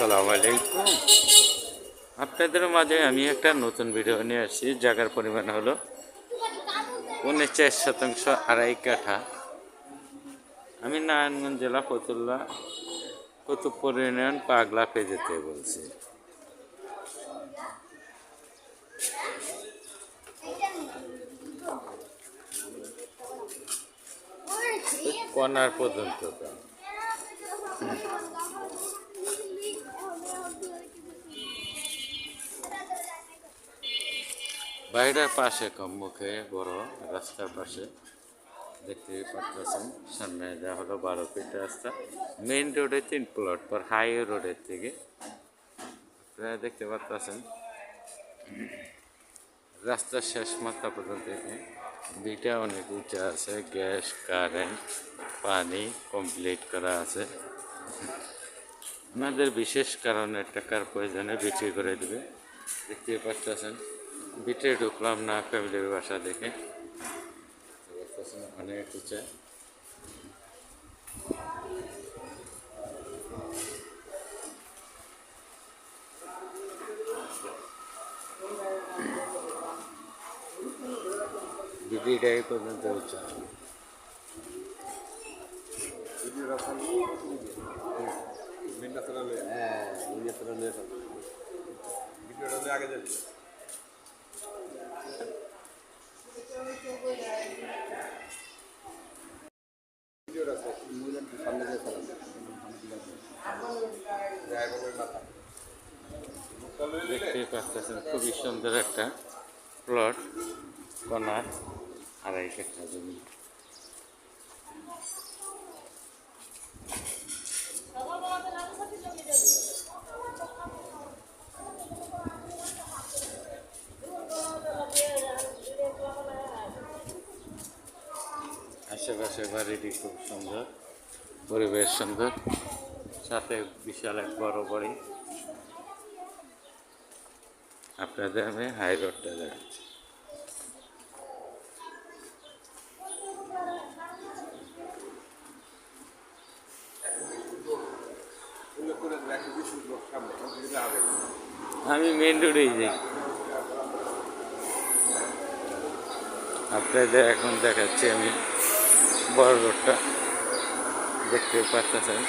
আসসালামু আলাইকুম। আপনাদের মাঝে আমি একটা নতুন ভিডিও নিয়ে আসছি জায়গার পরিমাণ হলো উনচাশ শতাংশ আড়াই কাঠা। আমি নারায়ণগঞ্জ জেলা ফতুল্লা কুতুবপুর ইউনিয়ন পাগলা পেজেতে বলছি। কনার পর্যন্ত। বাড়িটার পাশে কম মুখে, বড় রাস্তার পাশে। দেখতে পাচ্ছেন সামনে যা হলো বারো ফিট রাস্তা। মেইন রোডে তিন প্লট পর হাইওয়ে রোডের থেকে। দেখতে পাচ্ছেন রাস্তার শেষ মাথা পর্যন্ত বিটা অনেক উঁচা আছে, গ্যাস কারেন্ট পানি কমপ্লিট করা আছে। আমাদের বিশেষ কারণে টাকার প্রয়োজনে বিক্রি করে দেবে। দেখতে পাচ্ছেন বিটে ঢুকলাম না ফ্যামিলির বাসা দেখে দেখতে পাচ্ছেন অনেক উঁচা বিটিটাই পর্যন্ত উঁচা দেখতেই পাচ্ছেন খুবই সুন্দর একটা প্লট কনার আড়াই কাঠা জমি। আশেপাশে বাড়িটি খুব সুন্দর, পরিবেশ সুন্দর, সাথে বিশাল এক বড় বাড়ি। আপনাদের আমি হাই রোডটা দেখাচ্ছি। আমি মেন রোডেই যাই। আপনাদের এখন দেখাচ্ছি আমি বড় রোডটা দেখতে পাচ্ছেন